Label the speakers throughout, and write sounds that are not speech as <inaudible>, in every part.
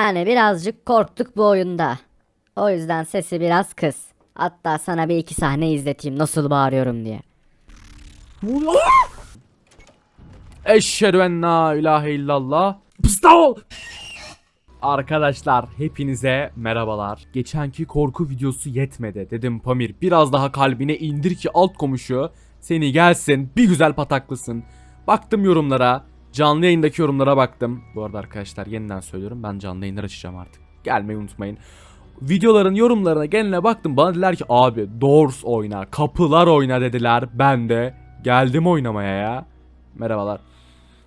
Speaker 1: Yani birazcık korktuk bu oyunda. O yüzden sesi biraz kıs. Hatta sana bir iki sahne izleteyim nasıl bağırıyorum diye. <laughs>
Speaker 2: Eşhedü en la ilahe illallah. Pıstav! Arkadaşlar hepinize merhabalar. Geçenki korku videosu yetmedi. Dedim Pamir biraz daha kalbine indir ki alt komşu seni gelsin bir güzel pataklısın. Baktım yorumlara. Canlı yayındaki yorumlara baktım. Bu arada arkadaşlar yeniden söylüyorum ben canlı yayınlar açacağım artık. Gelmeyi unutmayın. Videoların yorumlarına geline baktım. Bana dediler ki abi Doors oyna, kapılar oyna dediler. Ben de geldim oynamaya ya. Merhabalar.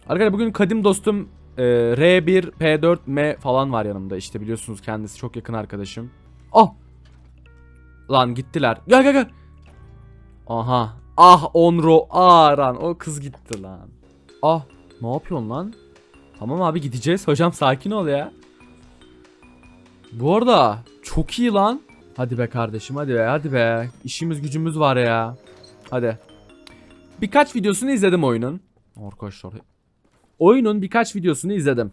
Speaker 2: Arkadaşlar bugün kadim dostum e, R1, P4, M falan var yanımda. İşte biliyorsunuz kendisi çok yakın arkadaşım. Ah! Lan gittiler. Gel gel gel. Aha. Ah Onro Aran. O kız gitti lan. Ah. Ne yapıyorsun lan? Tamam abi gideceğiz. Hocam sakin ol ya. Bu arada çok iyi lan. Hadi be kardeşim hadi be hadi be. İşimiz gücümüz var ya. Hadi. Birkaç videosunu izledim oyunun. Arkadaşlar. Oyunun birkaç videosunu izledim.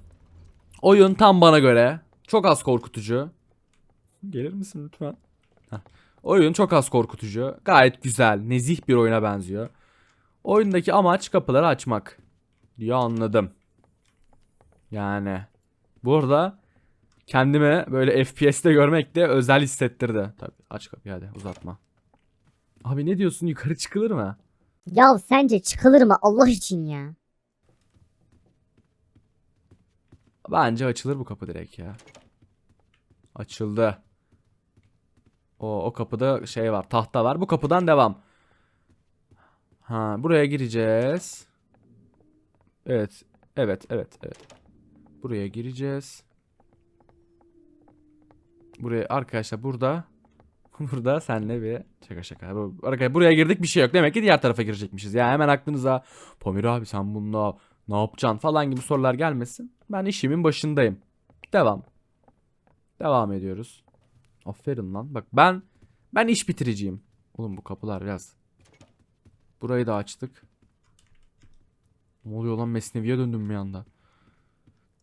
Speaker 2: Oyun tam bana göre. Çok az korkutucu. Gelir misin lütfen? Heh. Oyun çok az korkutucu. Gayet güzel, nezih bir oyuna benziyor. Oyundaki amaç kapıları açmak. Diye anladım. Yani. Bu arada kendime böyle FPS'te görmek de özel hissettirdi. Tabii aç kapıyı hadi uzatma. Abi ne diyorsun yukarı çıkılır mı?
Speaker 3: Ya sence çıkılır mı Allah için ya?
Speaker 2: Bence açılır bu kapı direkt ya. Açıldı. O, o kapıda şey var tahta var. Bu kapıdan devam. Ha buraya gireceğiz. Evet. Evet evet evet. Buraya gireceğiz. Buraya arkadaşlar burada. <laughs> burada senle bir şaka şaka. Arkadaşlar buraya girdik bir şey yok. Demek ki diğer tarafa girecekmişiz. Ya hemen aklınıza Pamir abi sen bununla ne yapacaksın falan gibi sorular gelmesin. Ben işimin başındayım. Devam. Devam ediyoruz. Aferin lan. Bak ben ben iş bitiriciyim. Oğlum bu kapılar biraz. Burayı da açtık. Ne oluyor lan Mesnevi'ye döndüm bir anda.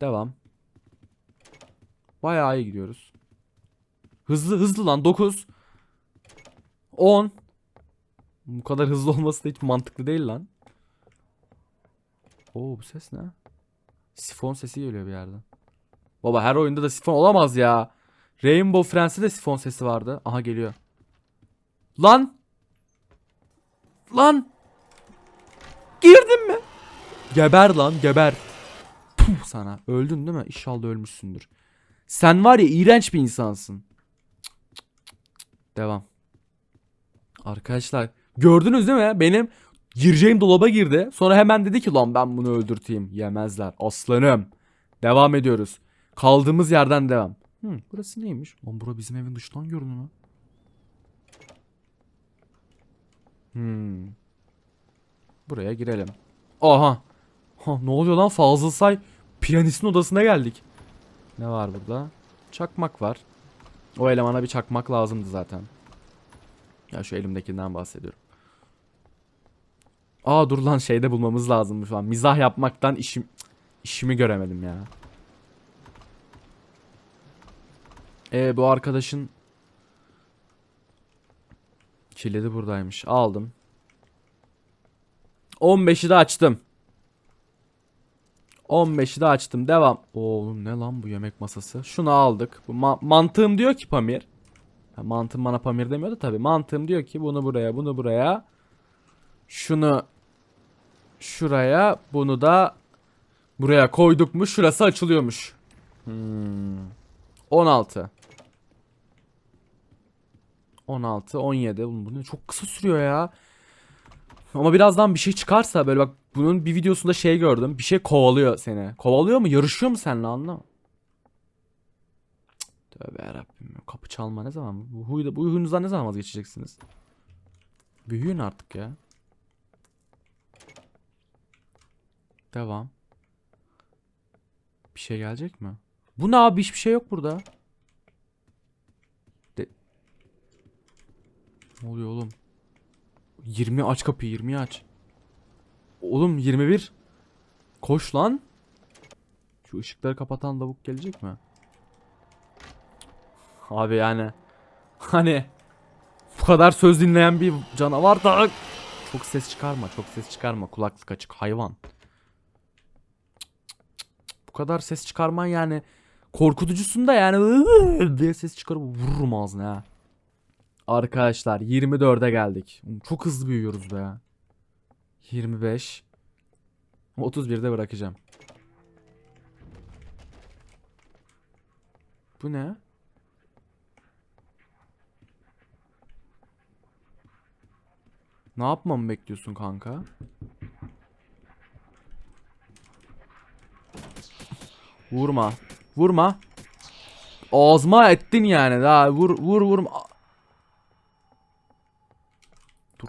Speaker 2: Devam. Bayağı iyi gidiyoruz. Hızlı hızlı lan 9 10 Bu kadar hızlı olması da hiç mantıklı değil lan. Oo bu ses ne? Sifon sesi geliyor bir yerden. Baba her oyunda da sifon olamaz ya. Rainbow Friends'te de sifon sesi vardı. Aha geliyor. Lan! Lan! Girdin mi? Geber lan geber. Puh sana. Öldün değil mi? İnşallah ölmüşsündür. Sen var ya iğrenç bir insansın. Devam. Arkadaşlar gördünüz değil mi? Benim gireceğim dolaba girdi. Sonra hemen dedi ki lan ben bunu öldürteyim. Yemezler. Aslanım. Devam ediyoruz. Kaldığımız yerden devam. Hı, burası neymiş? Lan bura bizim evin dışından görünüyor lan. Hmm. Buraya girelim. Aha. Ha, ne oluyor lan Fazıl Say? Piyanistin odasına geldik. Ne var burada? Çakmak var. O elemana bir çakmak lazımdı zaten. Ya şu elimdekinden bahsediyorum. Aa dur lan şeyde bulmamız lazım şu an. Mizah yapmaktan işim işimi göremedim ya. E bu arkadaşın kilidi buradaymış. Aldım. 15'i de açtım. 15'i de açtım. Devam. Oğlum ne lan bu yemek masası? Şunu aldık. Bu ma- mantığım diyor ki Pamir. Ha, mantığım bana Pamir demiyordu tabi. Mantığım diyor ki bunu buraya, bunu buraya. Şunu şuraya, bunu da buraya koyduk mu şurası açılıyormuş. Hmm. 16. 16, 17. Oğlum bu ne çok kısa sürüyor ya. Ama birazdan bir şey çıkarsa böyle bak bunun bir videosunda şey gördüm. Bir şey kovalıyor seni. Kovalıyor mu? Yarışıyor mu seninle anla? Tövbe yarabbim. Kapı çalma ne zaman? Bu, huyda, bu huyunuzdan ne zaman vazgeçeceksiniz? Büyüyün artık ya. Devam. Bir şey gelecek mi? Bu ne abi? Hiçbir şey yok burada. De ne oluyor oğlum? 20 aç kapıyı 20 aç. Oğlum 21. Koş lan. Şu ışıkları kapatan lavuk gelecek mi? Abi yani hani bu kadar söz dinleyen bir canavar da çok ses çıkarma, çok ses çıkarma. Kulaklık açık hayvan. Bu kadar ses çıkarman yani korkutucusun da yani <laughs> diye ses çıkarıp vururum ağzına ha. Arkadaşlar 24'e geldik. Çok hızlı büyüyoruz be ya. 25 31'de bırakacağım. Bu ne? Ne yapmamı bekliyorsun kanka? Vurma. Vurma. Ağzıma ettin yani. Daha vur vur vur.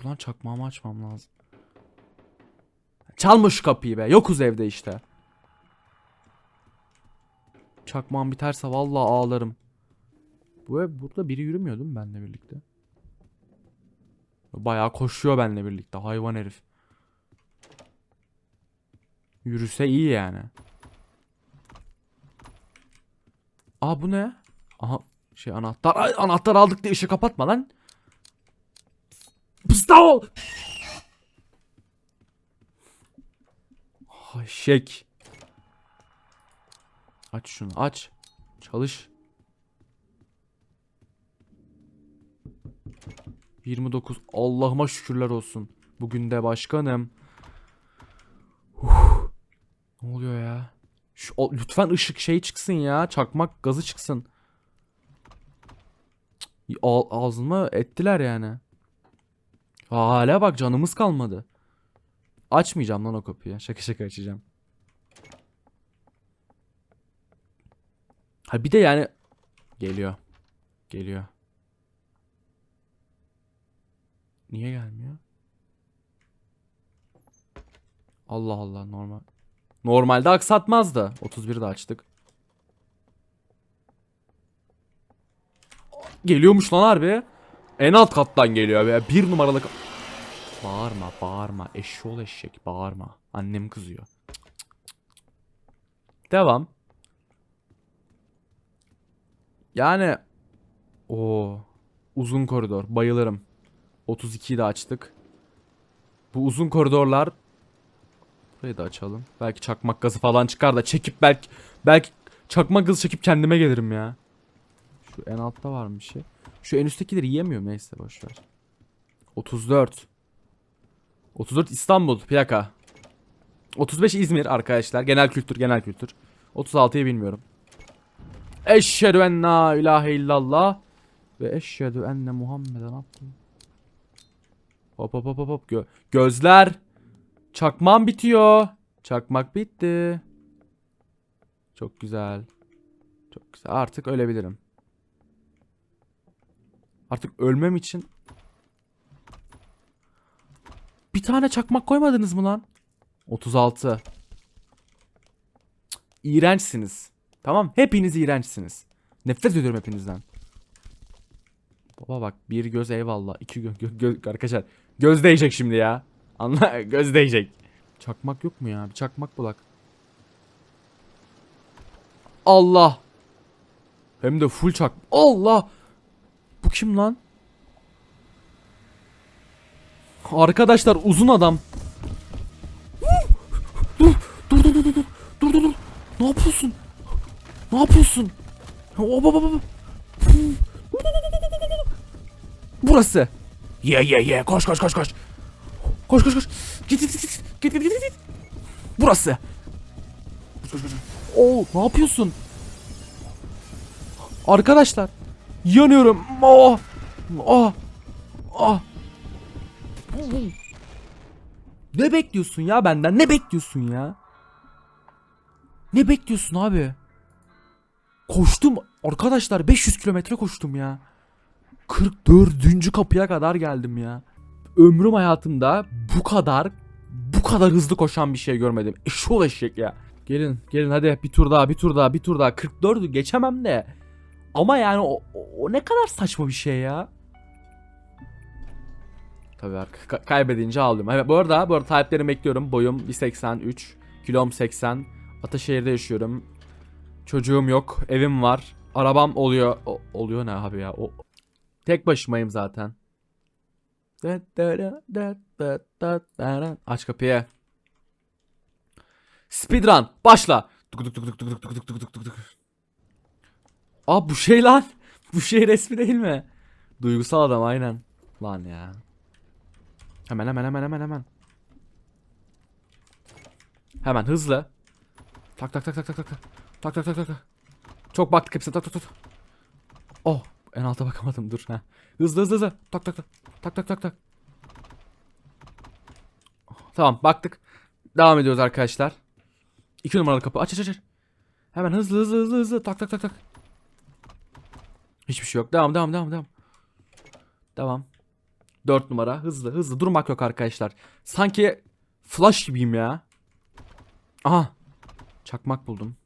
Speaker 2: Dur lan çakmağımı açmam lazım. Çalma şu kapıyı be. Yokuz evde işte. Çakmağım biterse vallahi ağlarım. Bu ev burada biri yürümüyor değil mi benimle birlikte? Bayağı koşuyor benimle birlikte hayvan herif. Yürüse iyi yani. Aa bu ne? Aha şey anahtar. Ay, anahtar aldık diye ışığı kapatma lan. Pısta ol. Ay, Şek. Aç şunu aç. Çalış. 29. Allah'ıma şükürler olsun. Bugün de başkanım. Uf. Ne oluyor ya? Şu, o- lütfen ışık şey çıksın ya. Çakmak gazı çıksın. Ağzıma ettiler yani. Hala bak canımız kalmadı. Açmayacağım lan o kapıyı. Şaka şaka açacağım. Ha bir de yani geliyor. Geliyor. Niye gelmiyor? Allah Allah normal. Normalde aksatmazdı. 31'de açtık. Geliyormuş lan harbi. En alt kattan geliyor be. Bir numaralı ka- Bağırma bağırma. Eşşoğlu eşek bağırma. Annem kızıyor. Devam. Yani o uzun koridor bayılırım. 32'yi de açtık. Bu uzun koridorlar Burayı da açalım. Belki çakmak gazı falan çıkar da çekip belki belki çakmak gazı çekip kendime gelirim ya. Şu en altta var mı bir şey? Şu en üsttekileri yiyemiyorum neyse boş ver. 34. 34 İstanbul plaka. 35 İzmir arkadaşlar. Genel kültür, genel kültür. 36'yı bilmiyorum. Eşhedü en la ilahe illallah ve eşhedü enne Muhammeden abdühü. Hop hop hop hop hop. Gö- gözler. Çakmağım bitiyor. Çakmak bitti. Çok güzel. Çok güzel. Artık ölebilirim. Artık ölmem için bir tane çakmak koymadınız mı lan? 36. Cık. Tamam, hepiniz iğrençsiniz. Nefret ediyorum hepinizden. Baba bak bir göz eyvallah. iki göz gö gö- arkadaşlar göz değecek şimdi ya. Anla <laughs> göz değecek. Çakmak yok mu ya? Bir çakmak bulak. Allah. Hem de full çak. Allah. Bu kim lan? Arkadaşlar uzun adam. Dur dur dur dur dur dur dur dur. Ne yapıyorsun? Ne yapıyorsun? Oba baba baba. Burası. Ye ye ye koş koş koş koş. Koş koş koş. Git git git git git git git. Burası. Koş koş koş. Oo ne yapıyorsun? Arkadaşlar yanıyorum. Oh. Oh. Oh. Ne bekliyorsun ya benden? Ne bekliyorsun ya? Ne bekliyorsun abi? Koştum arkadaşlar 500 kilometre koştum ya. 44. kapıya kadar geldim ya. Ömrüm hayatımda bu kadar bu kadar hızlı koşan bir şey görmedim. Eşol eşek ya. Gelin gelin hadi bir tur daha bir tur daha bir tur daha. 44'ü geçemem de. Ama yani o, o, ne kadar saçma bir şey ya. Tabii ka- kaybedince ağlıyorum. Evet bu arada bu arada taleplerimi bekliyorum. Boyum 1.83, kilom 80. Ataşehir'de yaşıyorum. Çocuğum yok, evim var. Arabam oluyor. O- oluyor ne abi ya? O tek başımayım zaten. Aç kapıyı. Speedrun başla. Tuk tuk tuk tuk tuk tuk tuk tuk tuk tuk. Aa bu şey lan. <laughs> Bu şey resmi değil mi? Duygusal adam aynen. Lan ya. Hemen hemen hemen hemen hemen. Hemen hızlı. Tak tak tak tak tak tak. tak. Tak tak tak. Çok baktık hepsine tak tak tak. Oh en alta bakamadım dur. ha. Hızlı hızlı hızlı. Tak tak tak. Tak tak tak tak. Tamam baktık. Devam ediyoruz arkadaşlar. 2 numaralı kapı. Aç aç. aç. Hemen hızlı hızlı hızlı hızlı. Tak tak tak tak. Hiçbir şey yok. Devam devam devam devam. Devam. 4 numara. Hızlı hızlı. Durmak yok arkadaşlar. Sanki flash gibiyim ya. Aha. Çakmak buldum.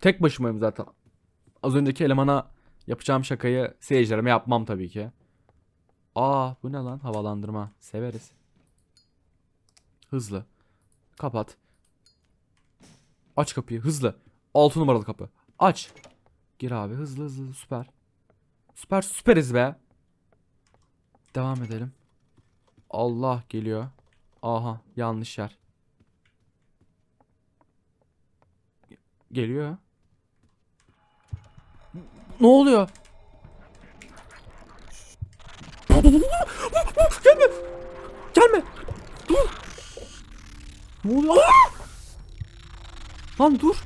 Speaker 2: Tek başımayım zaten. Az önceki elemana yapacağım şakayı seyircilerime yapmam tabii ki. Aa bu ne lan? Havalandırma. Severiz. Hızlı. Kapat. Aç kapıyı hızlı. 6 numaralı kapı. Aç. Gir abi hızlı hızlı süper. Süper süperiz be. Devam edelim. Allah geliyor. Aha yanlış yer. Geliyor. Ne oluyor? Gelme. Gelme. Dur. Ne oluyor? Lan dur.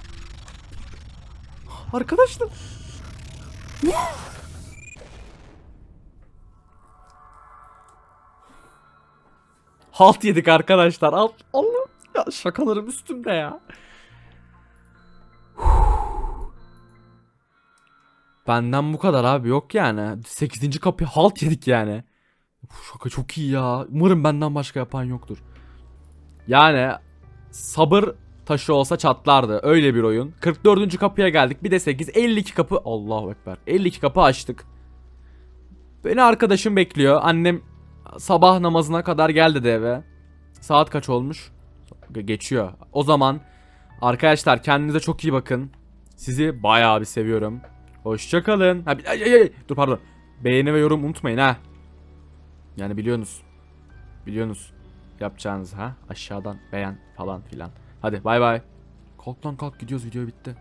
Speaker 2: Arkadaşlar. Halt yedik arkadaşlar. Alt. Allah. Ya şakalarım üstümde ya. Benden bu kadar abi yok yani. 8. kapı halt yedik yani. Şaka çok iyi ya. Umarım benden başka yapan yoktur. Yani sabır taşı olsa çatlardı. Öyle bir oyun. 44. kapıya geldik. Bir de 8. 52 kapı. Allahu Ekber. 52 kapı açtık. Beni arkadaşım bekliyor. Annem sabah namazına kadar gel dedi eve. Saat kaç olmuş? Ge- Geçiyor. O zaman arkadaşlar kendinize çok iyi bakın. Sizi bayağı bir seviyorum. Hoşçakalın. Ha, ay, ay, ay. Dur pardon. Beğeni ve yorum unutmayın ha. Yani biliyorsunuz. Biliyorsunuz. Yapacağınız ha. Aşağıdan beğen falan filan. Hadi bay bay. Kalk lan kalk gidiyoruz video bitti.